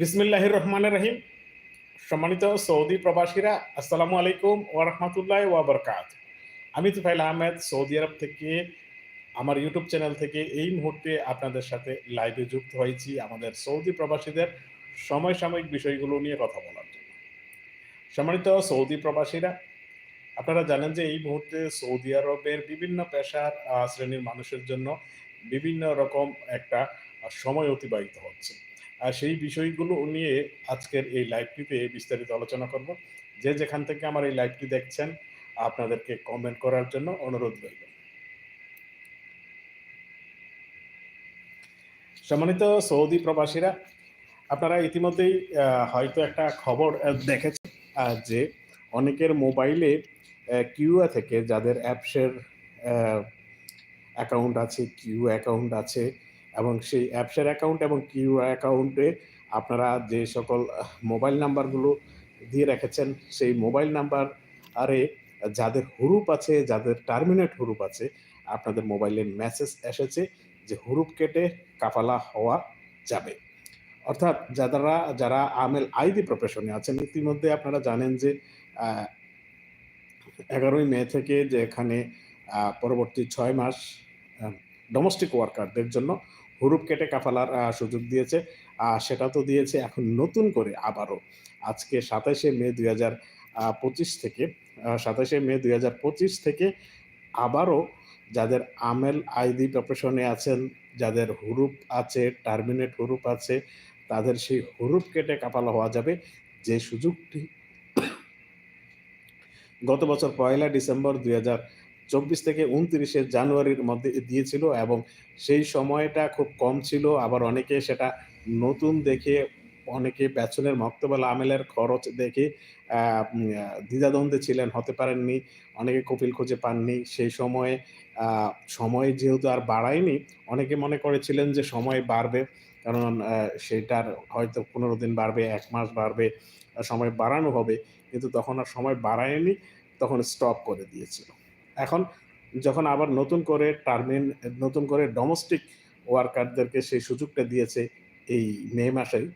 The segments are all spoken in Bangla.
বিসমিল্লাহির রহমানের রহিম। সম্মানিত সৌদি প্রবাসীরা, আসসালামু আলাইকুম ওয়া রাহমাতুল্লাহি ওয়া বারাকাত। আমি তুফাইল আহমেদ, সৌদি আরব থেকে, আমার ইউটিউব চ্যানেল থেকে এই মুহূর্তে আপনাদের সাথে লাইভে যুক্ত হয়েছি আমাদের সৌদি প্রবাসীদের সমসাময়িক বিষয়গুলো নিয়ে কথা বলার জন্য। সম্মানিত সৌদি প্রবাসীরা, আপনারা জানেন যে এই মুহূর্তে সৌদি আরবের বিভিন্ন পেশার শ্রেণির মানুষের জন্য বিভিন্ন রকম একটা সময় অতিবাহিত হচ্ছে। আর সেই বিষয়গুলো নিয়ে আজকের এই লাইভটিতে বিস্তারিত আলোচনা করব। যে যেখান থেকে আমার এই লাইভটি দেখছেন, আপনাদেরকে কমেন্ট করার জন্য অনুরোধ রইল। সম্মানিত সৌদি প্রবাসীরা, আপনারা ইতিমধ্যেই হয়তো একটা খবর দেখেছেন যে অনেকের মোবাইলে কিউএ থেকে যাদের অ্যাপসের অ্যাকাউন্ট আছে কিউ অ্যাকাউন্ট আছে এবং সেই অ্যাপসের অ্যাকাউন্ট এবং কিউ অ্যাকাউন্টে আপনারা যে সকল মোবাইল নাম্বারগুলো দিয়ে রেখেছেন, সেই মোবাইল নাম্বার আরে যাদের হুরুপ আছে, যাদের টার্মিনেট হুরুপ আছে, আপনাদের মোবাইলে মেসেজ এসেছে যে হুরুপ কেটে কাফালা হওয়া যাবে। অর্থাৎ যারা যারা আমেল আইডি প্রফেশনে আছেন, ইতিমধ্যে আপনারা জানেন যে এগারোই মে থেকে যে এখানে পরবর্তী ছয় মাস ডোমেস্টিক ওয়ার্কারদের জন্য হুরুপ কেটে কাফালার সুযোগ দিয়েছে। সেটা তো দিয়েছে এখন নতুন করে আবারও। আজকে সাতাশে মে দুই হাজার পঁচিশ থেকে সাতাশে মে দুই হাজার পঁচিশ থেকে আবারও যাদের আমেল আইডি প্রফেশনে আছেন, যাদের হুরুপ আছে টার্মিনেট হুরুপ আছে, তাদের সেই হুরুপ কেটে কাপালা হওয়া যাবে। যে সুযোগটি গত বছর পয়লা ডিসেম্বর দুই হাজার চব্বিশ থেকে উনত্রিশে জানুয়ারির মধ্যে দিয়েছিল এবং সেই সময়টা খুব কম ছিল। আবার অনেকে সেটা নতুন দেখে, অনেকে পেছনের মক্তবাল আমেলের খরচ দেখে দ্বিধাদ্বন্দ্বে ছিলেন, হতে পারেননি। অনেকে কপিল খুঁজে পাননি। সেই সময়ে সময় যেহেতু আর বাড়ায়নি, অনেকে মনে করেছিলেন যে সময় বাড়বে, কারণ সেটার হয়তো পনেরো দিন বাড়বে, এক মাস বাড়বে, সময় বাড়ানো হবে। কিন্তু তখন আর সময় বাড়ায়নি, তখন স্টপ করে দিয়েছিল। এখন যখন আবার নতুন করে টার্মিন, নতুন করে ডোমেস্টিক ওয়ার্কারদেরকে সেই সুযোগটা দিয়েছে এই মে মাসেই,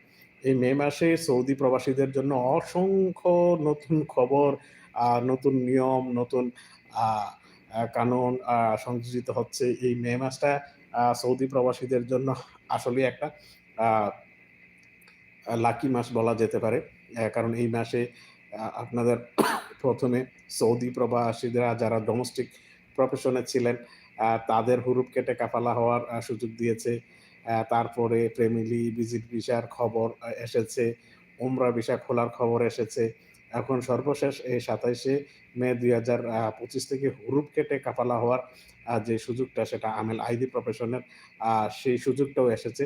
এই মে মাসে সৌদি প্রবাসীদের জন্য অসংখ্য নতুন খবর নতুন নিয়ম, নতুন কানুন সংযোজিত হচ্ছে এই মে মাসটা সৌদি প্রবাসীদের জন্য আসলে একটা লাকি মাস বলা যেতে পারে। কারণ এই মাসে আপনাদের প্রথমে সৌদি প্রবাসীরা যারা ডোমেস্টিক প্রফেশনে ছিলেন তাদের হুরুপ কেটে কাফালা হওয়ার সুযোগ দিয়েছে। তারপরে ফ্যামিলি ভিজিট ভিসার খবর এসেছে। উমরা ভিসা খোলার খবর এসেছে। এখন সর্বশেষ এই সাতাইশে মে দুই হাজার পঁচিশ থেকে হুরুপ কেটে কাফালা হওয়ার যে সুযোগটা সেটা আমেল আইডি প্রফেশনের সেই সুযোগটাও এসেছে।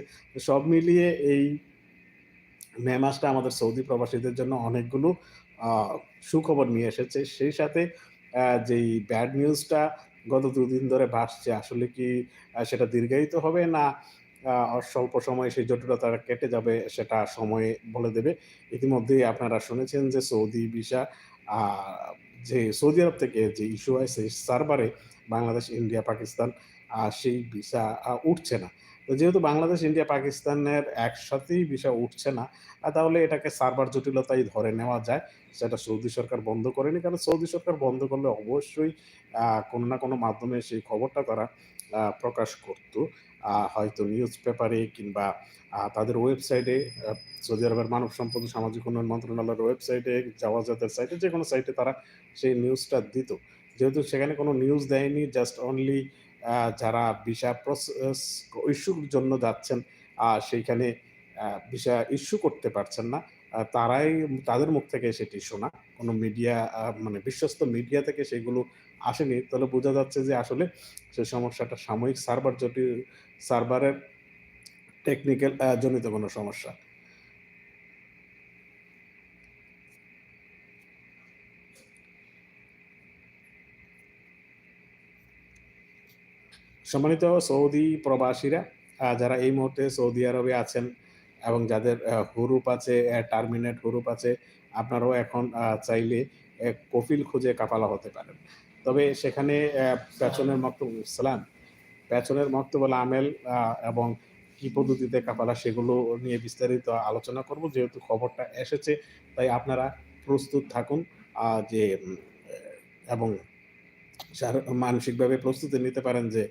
সব মিলিয়ে এই মে মাসটা আমাদের সৌদি প্রবাসীদের জন্য অনেকগুলো সুখবর নিয়ে এসেছে। সেই সাথে যেই ব্যাড নিউজটা গত দুদিন ধরে ভাসছে আসলে কি সেটা দীর্ঘায়িত হবে না স্বল্প সময়ে সেই জটিলতা কেটে যাবে সেটা সময়ে বলে দেবে। ইতিমধ্যেই আপনারা শুনেছেন যে সৌদি ভিসা যে সৌদি আরব থেকে যে ইস্যু হয় সেই সার্ভারে বাংলাদেশ, ইন্ডিয়া, পাকিস্তান সেই ভিসা উঠছে না। তো যেহেতু বাংলাদেশ, ইন্ডিয়া, পাকিস্তানের একসাথেই বিষয় উঠছে না তাহলে এটাকে সার্ভার জটিলতাই ধরে নেওয়া যায়। সেটা সৌদি সরকার বন্ধ করেনি, কারণ সৌদি সরকার বন্ধ করলে অবশ্যই কোনো না কোনো মাধ্যমে সেই খবরটা তারা প্রকাশ করত। হয়তো নিউজ পেপারে কিংবা তাদের ওয়েবসাইটে সৌদি আরবের মানব সম্পদ সামাজিক উন্নয়ন মন্ত্রণালয়ের ওয়েবসাইটে জাওয়াজাতের সাইটে, যে কোনো সাইটে তারা সেই নিউজটা দিত। যেহেতু সেখানে কোনো নিউজ দেয়নি, জাস্ট অনলি যারা ভিসা প্রসেস ইস্যুর জন্য যাচ্ছেন সেইখানে ভিসা ইস্যু করতে পারছেন না তারাই তাদের মুখ থেকে সেটি শোনা। কোনো মিডিয়া মানে বিশ্বস্ত মিডিয়া থেকে সেগুলো আসেনি। তাহলে বোঝা যাচ্ছে যে আসলে সেই সমস্যাটা সাময়িক সার্ভার জটিল সার্ভারের টেকনিক্যাল জনিত কোনো সমস্যা। সম্মানিত সৌদি প্রবাসীরা যারা এই মুহূর্তে সৌদি আরবে আছেন এবং যাদের হুরুপ আছে টার্মিনেট হুরুপ আছে, আপনারাও এখন চাইলে কফিল খুঁজে কাপালা হতে পারেন তবে সেখানে পেছনের মক্তব, ইসলাম, পেছনের মক্তবল আমেল এবং কি পদ্ধতিতে কাপালা সেগুলো নিয়ে বিস্তারিত আলোচনা করব। যেহেতু খবরটা এসেছে, তাই আপনারা প্রস্তুত থাকুন যে এবং মানসিকভাবে প্রস্তুতি নিতে পারেন যে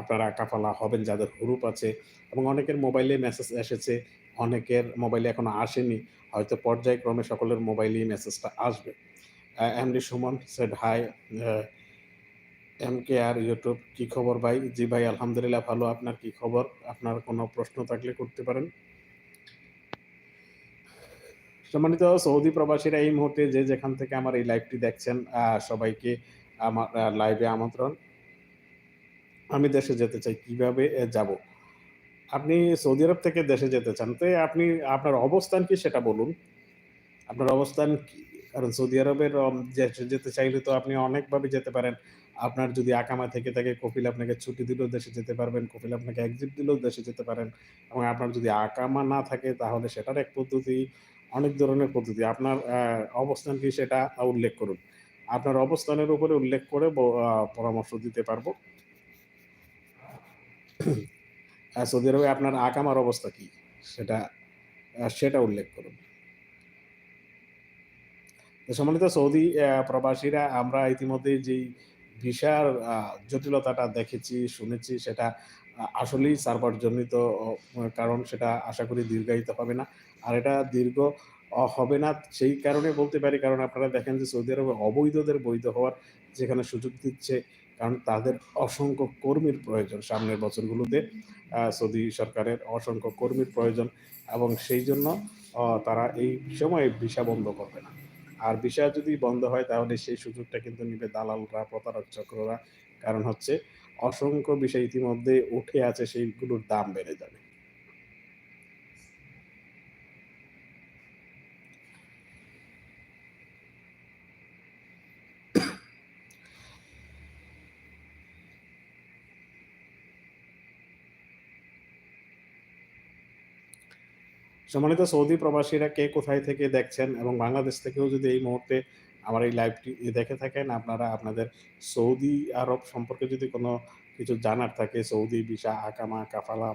আপনারা কাফালা হবেন যাদের হুরুপ আছে এবং অনেকের মোবাইলে মেসেজ এসেছে, অনেকের মোবাইলে এখনও আসেনি। হয়তো পর্যায়ক্রমে সকলের মোবাইলেই মেসেজটা আসবে। MD Suman said M K R YouTube কি খবর ভাই? জি ভাই আলহামদুলিল্লাহ ভালো। আপনার কি খবর? আপনার কোনো প্রশ্ন থাকলে করতে পারেন। সম্মানিত সৌদি প্রবাসীরা এই মুহূর্তে যে যেখান থেকে আমার এই লাইভটি দেখছেন সবাইকে আমার লাইভে আমন্ত্রণ। আমি দেশে যেতে চাই। কীভাবে যাব? আপনি সৌদি আরব থেকে দেশে যেতে চান। তো আপনি আপনার অবস্থান কি সেটা বলুন। আপনার অবস্থান কি? কারণ সৌদি আরবের দেশে যেতে চাইলে তো আপনি অনেকভাবে যেতে পারেন। আপনার যদি আকামা থেকে থাকে কপিল আপনাকে ছুটি দিলেও দেশে যেতে পারবেন। কপিল আপনাকে একজিট দিলেও দেশে যেতে পারেন। এবং আপনার যদি আকামা না থাকে তাহলে সেটার এক পদ্ধতি, অনেক ধরনের পদ্ধতি। আপনার অবস্থান কি সেটা উল্লেখ করুন। আপনার অবস্থানের উপরে উল্লেখ করে পরামর্শ দিতে পারব। সৌদি আরবে আপনার আকামার অবস্থা কি? সেটা সেটা উল্লেখ করুন। সম্মানিত সৌদি প্রবাসীরা আমরা ইতিমধ্যেই যেই ভিসার জটিলতাটা দেখেছি, শুনেছি সেটা আসলেই সার্ভার জনিত কারণ সেটা আশা করি দীর্ঘায়িত হবে না। আর এটা দীর্ঘ হবে না সেই কারণে বলতে পারি কারণ আপনারা দেখেন যে সৌদি আরবে অবৈধদের বৈধ হওয়ার যেখানে সুযোগ দিচ্ছে কারণ তাদের অসংখ্য কর্মীর প্রয়োজন সামনের বছরগুলোতে সৌদি সরকারের অসংখ্য কর্মীর প্রয়োজন এবং সেই জন্য তারা এই সময়ে ভিসা বন্ধ করবে না। আর ভিসা যদি বন্ধ হয় তাহলে সেই সুযোগটা কিন্তু নিবে দালালরা, প্রতারক চক্ররা। কারণ হচ্ছে অসংখ্য বিষয় ইতিমধ্যে উঠে আছে সেইগুলোর দাম বেড়ে যাবে। সম্মানিত সৌদি প্রবাসীরা কে কোথায় থেকে দেখছেন এবং বাংলাদেশ থেকেও যদি এই মুহূর্তে আমার এই লাইভটি দেখে থাকেন আপনারা আপনাদের সৌদি আরব সম্পর্কে যদি কোনো কিছু জানার থাকে সৌদি বিশা আকামা, কাফালা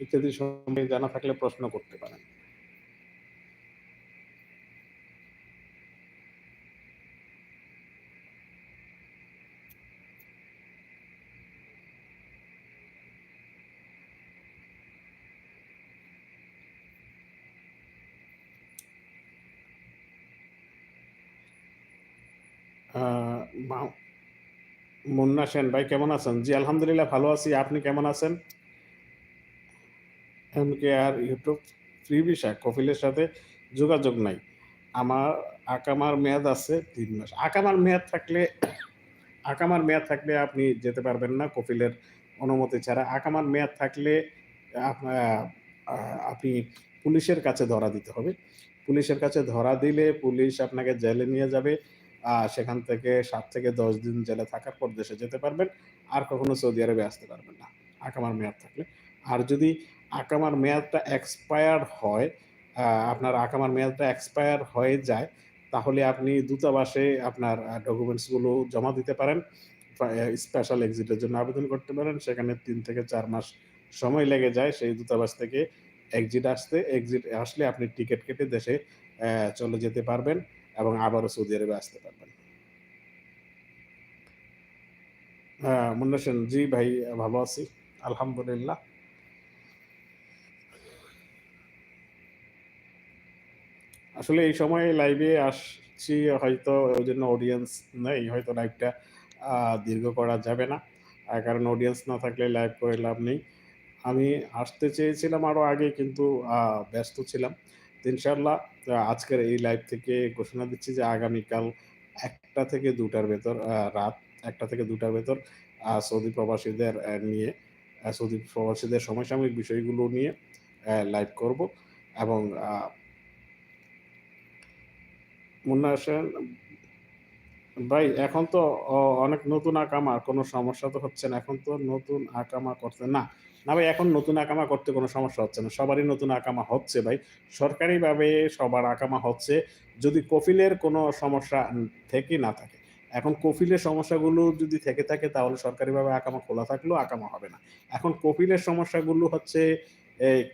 ইত্যাদি সম্পর্কে জানা থাকলে প্রশ্ন করতে পারেন। আ মা মুন্না সেন, ভাই কেমন আছেন? জি, আলহামদুলিল্লাহ ভালো আছি। আপনি কেমন আছেন? M K MKR YouTube free visa কফিলের সাথে যোগাযোগ নাই। আমার আকামার মেয়াদ আছে তিন মাস। আকামার মেয়াদ থাকলে, আকামার মেয়াদ থাকলে আপনি যেতে পারবেন না কফিলের অনুমতি ছাড়া। আকামার মেয়াদ থাকলে আপনি পুলিশের কাছে ধরা দিতে হবে। পুলিশের কাছে ধরা দিলে পুলিশ আপনাকে জেলে নিয়ে যাবে। সেখান থেকে সাত থেকে ১০ দিন জেলে থাকার পর দেশে যেতে পারবেন। আর কখনো সৌদি আরবে আসতে পারবেন না। আকামার মেয়াদ থাকলে। আর যদি আকামার মেয়াদটা এক্সপায়ার হয়, আপনার আকামার মেয়াদটা এক্সপায়ার হয়ে যায়, তাহলে আপনি দূতাবাসে আপনার ডকুমেন্টসগুলো জমা দিতে পারেন। স্পেশাল এক্সিটের জন্য আবেদন করতে পারেন। সেখানে তিন থেকে চার মাস সময় লেগে যায় সেই দূতাবাস থেকে এক্সিট আসতে। এক্সিট আসলে আপনি টিকিট কেটে দেশে চলে যেতে পারবেন এবং আবারও সৌদি আরবে আসতে পারবেন। হ্যাঁ, মুন্না সেন জি ভাই ভালো আছি। আলহামদুলিল্লাহ। আসলে এই সময় লাইভে আসছি হয়তো ওই জন্য অডিয়েন্স নেই। হয়তো লাইভটা দীর্ঘ করা যাবে না। কারণ অডিয়েন্স না থাকলে লাইভ করে লাভ নেই। আমি আসতে চেয়েছিলাম আরও আগে কিন্তু ব্যস্ত ছিলাম। তো ইনশাআল্লাহ আজকের এই লাইভ থেকে ঘোষণা দিচ্ছি যে আগামীকাল একটা থেকে দুটার ভেতর রাত একটা থেকে ২টার ভেতর সৌদি প্রবাসীদের নিয়ে সৌদি প্রবাসীদের সমসাময়িক বিষয়গুলো নিয়ে লাইভ করব এবং মুন্না সেন ভাই এখন তো অনেক নতুন আকামা কোনো সমস্যা তো হচ্ছে না। এখন তো নতুন আকামা করতে না, না ভাই এখন নতুন আকামা করতে কোনো সমস্যা হচ্ছে না। সবারই নতুন আকামা হচ্ছে ভাই। সরকারিভাবে সবার আকামা হচ্ছে। যদি কফিলের কোনো সমস্যা থেকে না থাকে। এখন কফিলের সমস্যাগুলো যদি থেকে থাকে তাহলে সরকারিভাবে আকামা খোলা থাকলেও আকামা হবে না। এখন কফিলের সমস্যাগুলো হচ্ছে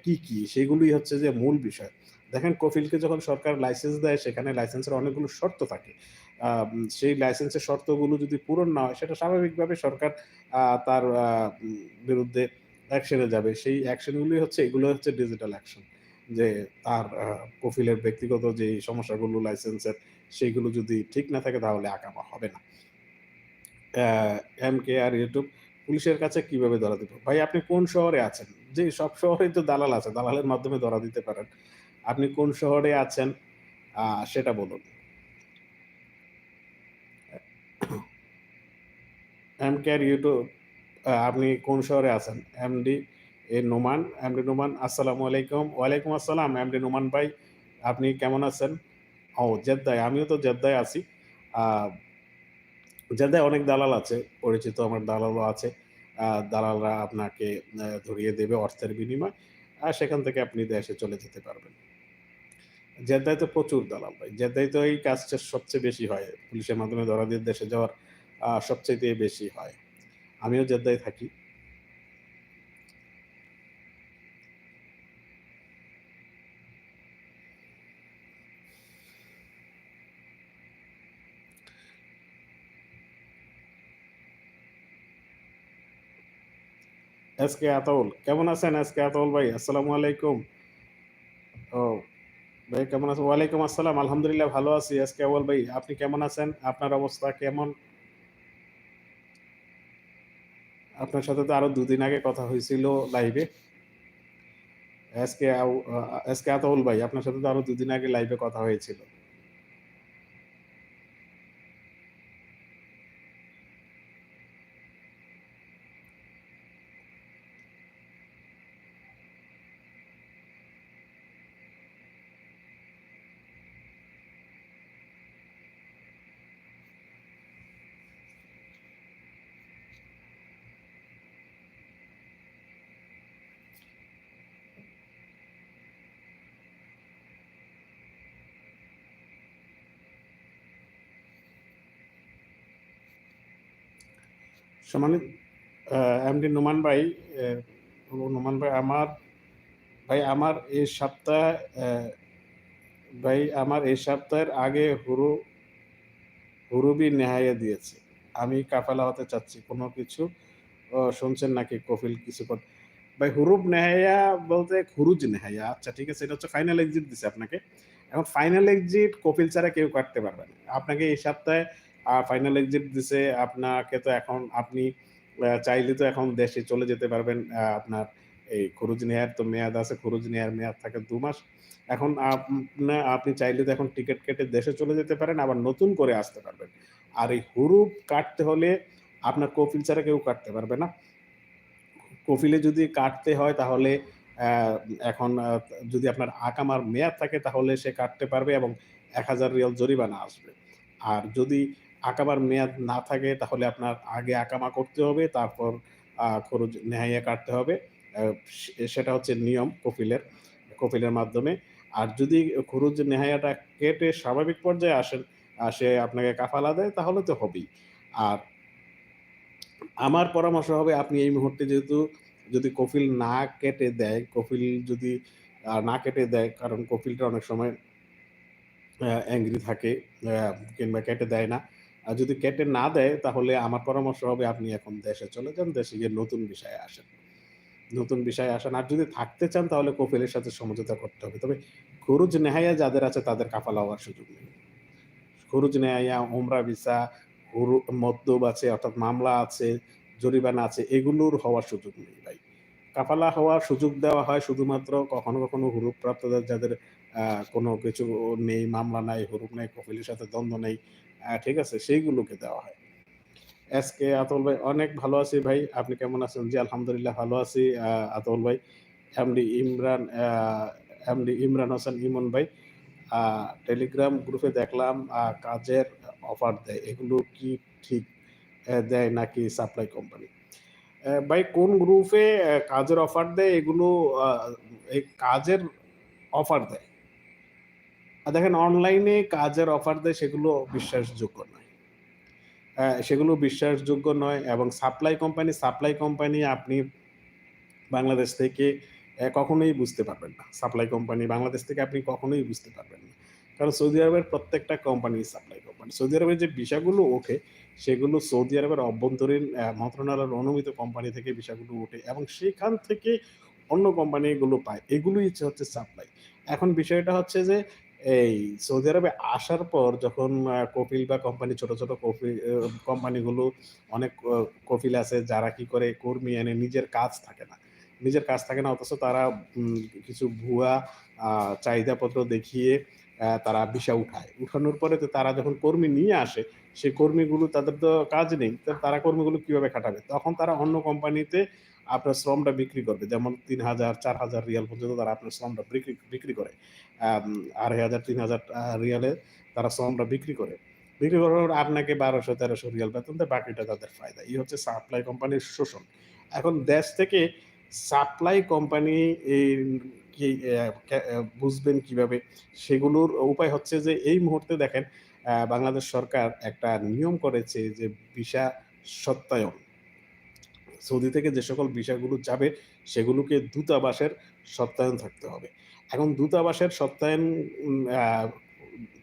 কি, কি? সেগুলোই হচ্ছে যে মূল বিষয়। দেখেন কফিলকে যখন সরকার লাইসেন্স দেয় সেখানে লাইসেন্সের অনেকগুলো শর্ত থাকে। সেই লাইসেন্সের শর্তগুলো যদি পূরণ না হয় সেটা স্বাভাবিকভাবে সরকার তার বিরুদ্ধে অ্যাকশন যাবে। সেই অ্যাকশনগুলি হচ্ছে, এগুলো হচ্ছে ডিজিটাল অ্যাকশন। যে তার কফিলের ব্যক্তিগত যেই সমস্যাগুলো লাইসেন্সের সেগুলো যদি ঠিক না থাকে, তাহলে আকামা হবে না। এম কে আর ইউটিউব পুলিশের কাছে কীভাবে ধরা দিব? ভাই, আপনি কোন শহরে আছেন? যে সব শহরেই তো দালাল আছে। দালালের মাধ্যমে ধরা দিতে পারেন। আপনি কোন শহরে আছেন সেটা বলুন। এমকেআর ইউটিউব আ আপনি কোন শহরে আছেন? MD A Noman, MD Noman আসসালামু আলাইকুম। ওয়ালাইকুম আসসালাম এমডি নোমান ভাই। আপনি কেমন আছেন? ও জেদ্দায়, আমিও তো জেদ্দায় আছি। জেদ্দায় অনেক দালাল আছে। পরিচিত আমার দালালও আছে। দালালরা আপনাকে ধরিয়ে দেবে অর্থের বিনিময়ে। আর সেখান থেকে আপনি দেশে চলে যেতে পারবেন। জেদ্দায় তো প্রচুর দালাল ভাই। জেদ্দায় তো এই কাজটা সবচেয়ে বেশি হয়। পুলিশের মাধ্যমে ধরা দিয়ে দেশে যাওয়ার সবচেয়ে বেশি হয়। আমিও জেদ্দায় থাকি। এসকে আতাউল, কেমন আছেন এসকে আতাউল ভাই? আসসালামু আলাইকুম। ও ভাই কেমন আছেন? ওয়ালাইকুম আসসালাম। আলহামদুলিল্লাহ ভালো আছি এসকে আউয়াল ভাই। আপনি কেমন আছেন? আপনার অবস্থা কেমন? আপনার সাথে তো আরও দুদিন আগে কথা হয়েছিল লাইভে। এসকে কে আ এসকে আতাউল ভাই, আপনার সাথে তো আরও দুদিন আগে লাইভে কথা হয়েছিল। সম্মানিত এমডি নোমান ভাই, নোমান ভাই আমার ভাই আমার এই সপ্তাহে ভাই আমার এই সপ্তাহের আগে হুরু হুরুবি নেহাইয়া দিয়েছে। আমি কাফেলা হতে চাচ্ছি। কোনো কিছু শুনছেন নাকি কফিল কিছু ভাই হুরুব নেহাইয়া বলতে হুরুজ নেহাইয়া। আচ্ছা ঠিক আছে। এটা হচ্ছে ফাইনাল এক্সিট দিছে আপনাকে। এখন ফাইনাল এক্সিট কফিল ছাড়া কেউ কাটতে পারবে না। আপনাকে এই সপ্তাহে আ ফাইনাল এক্সিট দিছে। আপনাকে তো এখন আপনি চাইলে তো এখন দেশে চলে যেতে পারবেন। আপনার এই খুরুজ নেয়ার তো মেয়াদ আছে। খুরুজ নেয়ার মেয়াদ থাকে দু মাস। এখন আপনা, আপনি চাইলে তো এখন টিকিট কেটে দেশে চলে যেতে পারেন। আবার নতুন করে আসতে পারবেন। আর এই হুরুপ কাটতে হলে আপনার কফিল ছাড়া কেউ কাটতে পারবে না। কফিলে যদি কাটতে হয় তাহলে এখন যদি আপনার আকামার মেয়াদ থাকে তাহলে সে কাটতে পারবে এবং এক হাজার রিয়াল জরিমানা আসবে। আর যদি আকামার মেয়াদ না থাকে তাহলে আপনার আগে আকামা করতে হবে। তারপর আ খরুজ নেহাইয়া কাটতে হবে। সেটা হচ্ছে নিয়ম কফিলের, কফিলের মাধ্যমে। আর যদি খুরুজ নেহাইয়াটা কেটে স্বাভাবিক পর্যায়ে আসেন, সে আপনাকে কাফালা দেয় তাহলে তো হবেই। আর আমার পরামর্শ হবে আপনি এই মুহূর্তে যেহেতু যদি কফিল না কেটে দেয়, কফিল যদি না কেটে দেয় কারণ কফিলটা অনেক সময় অ্যা অ্যাংরি থাকে কিংবা কেটে দেয় না। আর যদি কেটে না দেয় তাহলে আমার পরামর্শ হবে আপনি এখন দেশে চলে যান। দেশে গিয়ে নতুন বিষয়ে আসেন। নতুন বিষয়ে আসেন। আর যদি থাকতে চান তাহলে কফিলের সাথে সমঝোতা করতে হবে। তবে খুরুজ নেহাইয়া যাদের আছে তাদের কাফালা হওয়ার সুযোগ নেই। খরুজ নেহাইয়া, উমরা ভিসা, হুরু মদ্দুব আছে অর্থাৎ মামলা আছে, জরিমানা আছে এগুলোর হওয়ার সুযোগ নেই ভাই। কাফালা হওয়ার সুযোগ দেওয়া হয় শুধুমাত্র কখনো, কখনো হুরুপ প্রাপ্তদের যাদের কোনো কিছু নেই, মামলা নাই, হুরুপ নেই কফিলের সাথে দ্বন্দ্ব নেই। আ ঠিক আছে? সেইগুলোকে দেওয়া হয়। এসকে আতল ভাই, অনেক ভালো আছি ভাই। আপনি কেমন আছেন? জি, আলহামদুলিল্লাহ ভালো আছি আতল ভাই। এমডি ইমরান এমডি ইমরান হোসেন ইমন ভাই। টেলিগ্রাম গ্রুপে দেখলাম কাজের অফার দেয়। এগুলো কি ঠিক দেয় নাকি সাপ্লাই কোম্পানি? ভাই, কোন গ্রুপে কাজের অফার দেয়, এগুলো কাজের অফার দেয়। দেখেন অনলাইনে কাজের অফার দেয় সেগুলো বিশ্বাসযোগ্য নয়। সেগুলো বিশ্বাসযোগ্য নয় এবং সাপ্লাই কোম্পানি সাপ্লাই কোম্পানি আপনি বাংলাদেশ থেকে কখনোই বুঝতে পারবেন না। সাপ্লাই কোম্পানি বাংলাদেশ থেকে আপনি কখনোই বুঝতে পারবেন না। কারণ সৌদি আরবের প্রত্যেকটা কোম্পানি সাপ্লাই কোম্পানি। সৌদি আরবের যে ভিসাগুলো ওঠে, সেগুলো সৌদি আরবের অভ্যন্তরীণ মন্ত্রণালয়ের অনুমিত কোম্পানি থেকে ভিসাগুলো ওঠে এবং সেখান থেকে অন্য কোম্পানিগুলো পায়। এগুলোই হচ্ছে সাপ্লাই। এখন বিষয়টা হচ্ছে যে এই সৌদি আরবে আসার পর যখন আ কফিল বা কোম্পানি ছোট, ছোট কফি কোম্পানিগুলো অনেক অ কফিল আছে যারা কি করে কর্মী এনে নিজের কাজ থাকে না। নিজের কাজ থাকে না অথচ তারা কিছু ভুয়া চাহিদাপত্র দেখিয়ে তারা ভিসা উঠায়। উঠানোর পরে তো তারা যখন কর্মী নিয়ে আসে, সেই কর্মীগুলো তাদের তো কাজ নেই। তারা কর্মীগুলো কীভাবে খাটাবে? তখন তারা অন্য কোম্পানিতে আপনার শ্রমটা বিক্রি করবে। যেমন ৩,০০০, ৪,০০০ রিয়াল পর্যন্ত তারা আপনার শ্রমটা বিক্রি বিক্রি করে। আড়াই হাজার তিন হাজার রিয়ালে তারা শ্রমটা বিক্রি করে। বিক্রি করার আপনাকে বারোশো তেরোশো রিয়াল বেতন দেয়, বাকিটা তাদের ফায়দা। এই হচ্ছে সাপ্লাই কোম্পানির শোষণ। এখন দেশ থেকে সাপ্লাই কোম্পানি এই বুঝবেন কীভাবে? সেগুলোর উপায় হচ্ছে যে এই মুহূর্তে দেখেন বাংলাদেশ সরকার একটা নিয়ম করেছে যে ভিসা সত্যায়ন। সৌদি থেকে যে সকল ভিসাগুলো যাবে সেগুলোকে দূতাবাসের সত্যায়ন থাকতে হবে। এখন দূতাবাসের সত্যায়ন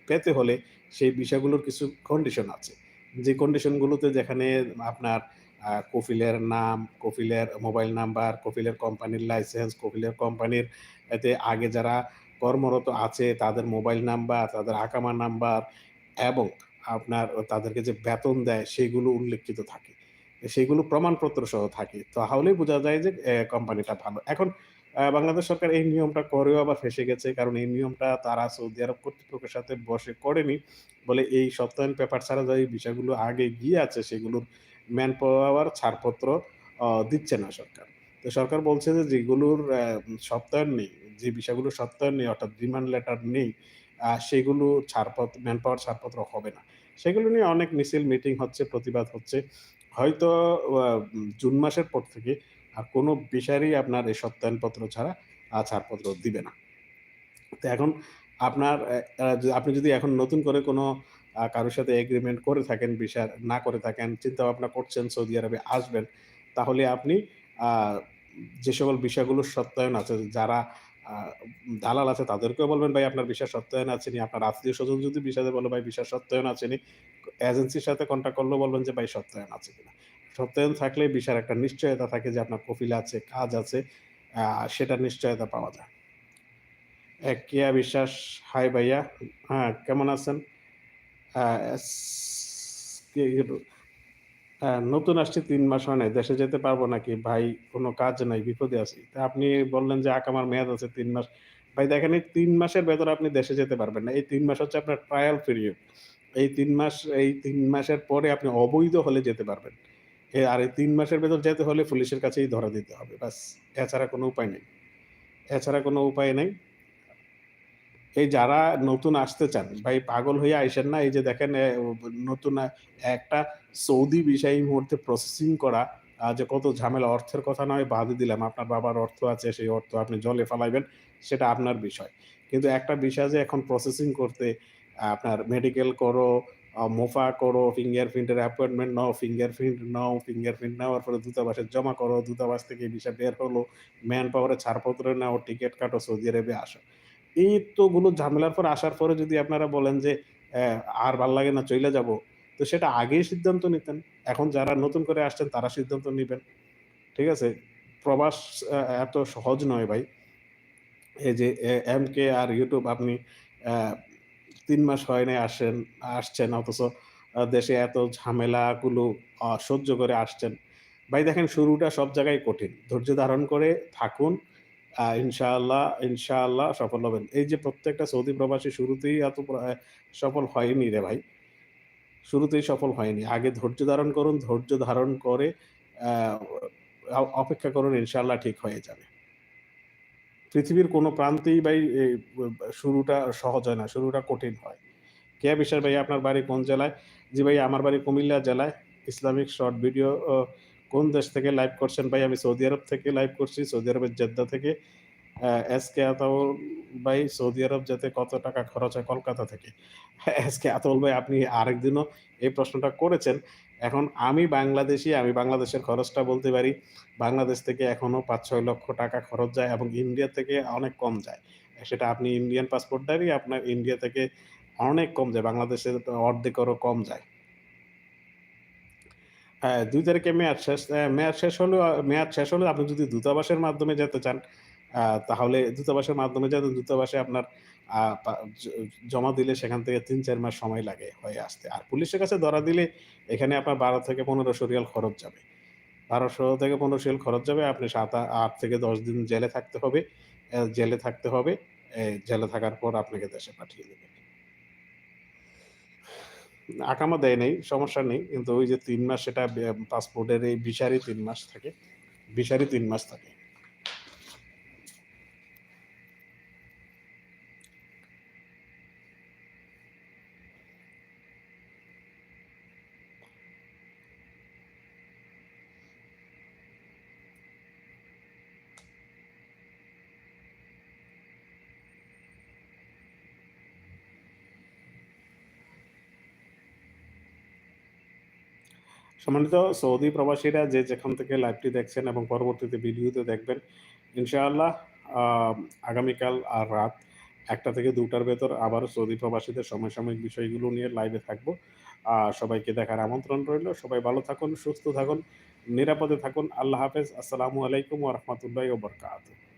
পেতে হলে সেই ভিসাগুলোর কিছু কন্ডিশন আছে। যে কন্ডিশনগুলোতে যেখানে আপনার কফিলের নাম, কফিলের মোবাইল নাম্বার, কফিলের কোম্পানির লাইসেন্স, কফিলের কোম্পানির এতে আগে যারা কর্মরত আছে তাদের মোবাইল নাম্বার, তাদের আকামা নাম্বার এবং আপনার তাদেরকে যে বেতন দেয় সেগুলো উল্লেখিত থাকে। সেগুলো প্রমাণপত্র সহ থাকে। তাহলেই বোঝা যায় যে কোম্পানিটা ভালো। এখন বাংলাদেশ সরকার এই নিয়মটা করেও আবার ফেঁসে গেছে। কারণ এই নিয়মটা তারা সৌদি আরব কর্তৃপক্ষের সাথে বসে করেনি। বলে এই সত্যায়ন পেপার ছাড়া যে বিষয়গুলো আগে গিয়ে আছে সেগুলোর ম্যান পাওয়ার ছাড়পত্র দিচ্ছে না সরকার। তো সরকার বলছে যে যেগুলোর সত্যায়ন নেই, যে বিষয়গুলো সত্যায়ন নেই অর্থাৎ ডিমান্ড লেটার নেই, সেগুলো ছাড়পত্র ম্যান পাওয়ার ছাড়পত্র হবে না। সেগুলো নিয়ে অনেক মিছিল মিটিং হচ্ছে, প্রতিবাদ হচ্ছে। হয়তো জুন মাসের পর থেকে আর কোন ভিসারই আপনার এই সত্যায়নপত্র ছাড়া আ ছাড়পত্র দিবে না। তো এখন আপনার আপনি যদি এখন নতুন করে কোনো আ কারও সাথে এগ্রিমেন্ট করে থাকেন ভিসার না করে থাকেন, চিন্তা ভাবনা করছেন সৌদি আরবে আসবেন, তাহলে আপনি যে সকল বিষয়গুলোর সত্যায়ন আছে যারা দালাল আছে তাদেরকেও বলবেন, "ভাই আপনার ভিসা সত্যায়ন আছে নি?" আপনার আত্মীয়স্বজন যদি ভিসা দেয় বলে, "ভাই ভিসা সত্যায়ন আছেনি এজেন্সির সাথে কনট্যাক্ট করলেও বলবেন যে, "ভাই সত্যায়ন আছে কিনা?" সত্যায়ন থাকলে ভিসার একটা নিশ্চয়তা থাকে যে আপনার কফিল আছে, কাজ আছে, আ সেটার নিশ্চয়তা পাওয়া যায়। এ কেয়া বিশ্বাস, হাই ভাইয়া। হ্যাঁ, কেমন আছেন? আ নতুন আসছি তিন মাস হয় নাই। দেশে যেতে পারব নাকি? ভাই কোনো কাজ নাই, বিপদে আছি। তা আপনি বললেন যে আকামার মেয়াদ আছে তিন মাস। ভাই দেখেন এই তিন মাসের ভেতরে আপনি দেশে যেতে পারবেন না। এই তিন মাস হচ্ছে আপনার ট্রায়াল পিরিয়ড। এই তিন মাস এই তিন মাসের পরে আপনি অবৈধ হলে যেতে পারবেন। আর এই তিন মাসের ভেতর যেতে হলে পুলিশের কাছেই ধরা দিতে হবে। ব্যাস এছাড়া কোনো উপায় নেই। এছাড়া কোনো উপায় নেই। এই যারা নতুন আসতে চান, ভাই পাগল হয়ে আইসেন না। এই যে দেখেন নতুন একটা সৌদি বিষয় এই মুহূর্তে প্রসেসিং করা যে কত ঝামেলা, অর্থের কথা নয় বাদে দিলাম। আপনার বাবার অর্থ আছে, সেই অর্থ আপনি জলে ফালাইবেন, সেটা আপনার বিষয়। কিন্তু একটা বিষয় যে এখন প্রসেসিং করতে আপনার মেডিকেল করো, মোফা করো, ফিঙ্গারপ্রিন্টের অ্যাপয়েন্টমেন্ট নাও, ফিঙ্গারপ্রিন্ট নাও, ফিঙ্গারপ্রিন্ট নেওয়ার পরে দূতাবাসে জমা করো, দূতাবাস থেকে ভিসা বের হলো, ম্যান পাওয়ার ছাড়পত্র নাও, টিকিট কাটো, সৌদি আরবে আসো। এতগুলো ঝামেলার পর আসার পরে যদি আপনারা বলেন যে আর ভালো লাগে না চলে যাব, তো সেটা আগেই সিদ্ধান্ত নিতেন। এখন যারা নতুন করে আসছেন তারা সিদ্ধান্ত নেবেন ঠিক আছে? প্রবাস এত সহজ নয় ভাই। এই যে এ এমকে আর ইউটিউব আপনি তিন মাস হয় নাই আসেন আসছেন অথচ দেশে এত ঝামেলাগুলো সহ্য করে আসছেন। ভাই দেখেন শুরুটা সব জায়গায় কঠিন। ধৈর্য ধারণ করে থাকুন। ইনশাআল্লাহ, ইনশাআল্লাহ সফল হবেন। এই যে প্রত্যেকটা সৌদি প্রবাসী শুরুতেই এত সফল হয়নি রে ভাই। শুরুতেই সফল হয়নি। আগে ধৈর্য ধারণ করুন। ধৈর্য ধারণ করে অপেক্ষা করুন ইনশাআল্লাহ ঠিক হয়ে যাবে। পৃথিবীর কোন প্রান্তেই ভাই শুরুটা সহজ হয় না। শুরুটা কঠিন হয়। কেয়া বিশ্বাস ভাই আপনার বাড়ি কোন জেলায়? জি ভাই আমার বাড়ি কুমিল্লা জেলায়। ইসলামিক শর্ট ভিডিও কোন দেশ থেকে লাইভ করছেন? ভাই আমি সৌদি আরব থেকে লাইভ করছি। সৌদি আরবের জেদ্দা থেকে। আ এসকে আতাউল ভাই সৌদি আরব যেতে কত টাকা খরচ হয় কলকাতা থেকে? এস কে আতাউল ভাই আপনি আরেকদিনও এই প্রশ্নটা করেছেন। এখন আমি বাংলাদেশী, আমি বাংলাদেশের খরচটা বলতে পারি। বাংলাদেশ থেকে এখনও পাঁচ ছয় লক্ষ টাকা খরচ যায় এবং ইন্ডিয়া থেকে অনেক কম যায়। সেটা আপনি ইন্ডিয়ান পাসপোর্টধারী আপনার ইন্ডিয়া থেকে অনেক কম যায়। বাংলাদেশের অর্ধেকেরও কম যায়। হ্যাঁ, ২ তারিখে মেয়াদ শেষ। মেয়াদ শেষ হলেও মেয়াদ শেষ হলেও আপনি যদি দূতাবাসের মাধ্যমে যেতে চান, তাহলে দূতাবাসের মাধ্যমে যাতে দূতাবাসে আপনার জমা দিলে সেখান থেকে ৩-৪ মাস সময় লাগে হয়ে আসতে। আর পুলিশের কাছে ধরা দিলে এখানে আপনার ১২ থেকে ১৫০০ রিয়াল খরচ যাবে। ১২০০ থেকে ১৫০০ রিয়াল খরচ যাবে। আপনি সাত আট থেকে ১০ দিন জেলে থাকতে হবে। জেলে থাকতে হবে। জেলে থাকার পর আপনাকে দেশে পাঠিয়ে দেবে। আকামা দেয় নেই, সমস্যা নেই। কিন্তু ওই যে তিন মাস সেটা পাসপোর্টের এই ভিসারই তিন মাস থাকে। ভিসারই তিন মাস থাকে। সম্মানিত সৌদি প্রবাসীরা যে যেখান থেকে লাইভটি দেখছেন এবং পরবর্তীতে ভিডিওতে দেখবেন, ইনশাআল্লাহ আগামীকাল আর রাত একটা থেকে দুটার ভেতর আবার সৌদি প্রবাসীদের সমসাময়িক বিষয়গুলো নিয়ে লাইভে থাকব। সবাইকে দেখার আমন্ত্রণ রইল সবাই ভালো থাকুন, সুস্থ থাকুন, নিরাপদে থাকুন। আল্লাহ হাফেজ। আসসালামু আলাইকুম ওয়া রাহমাতুল্লাহি ওয়া বারাকাতুহু।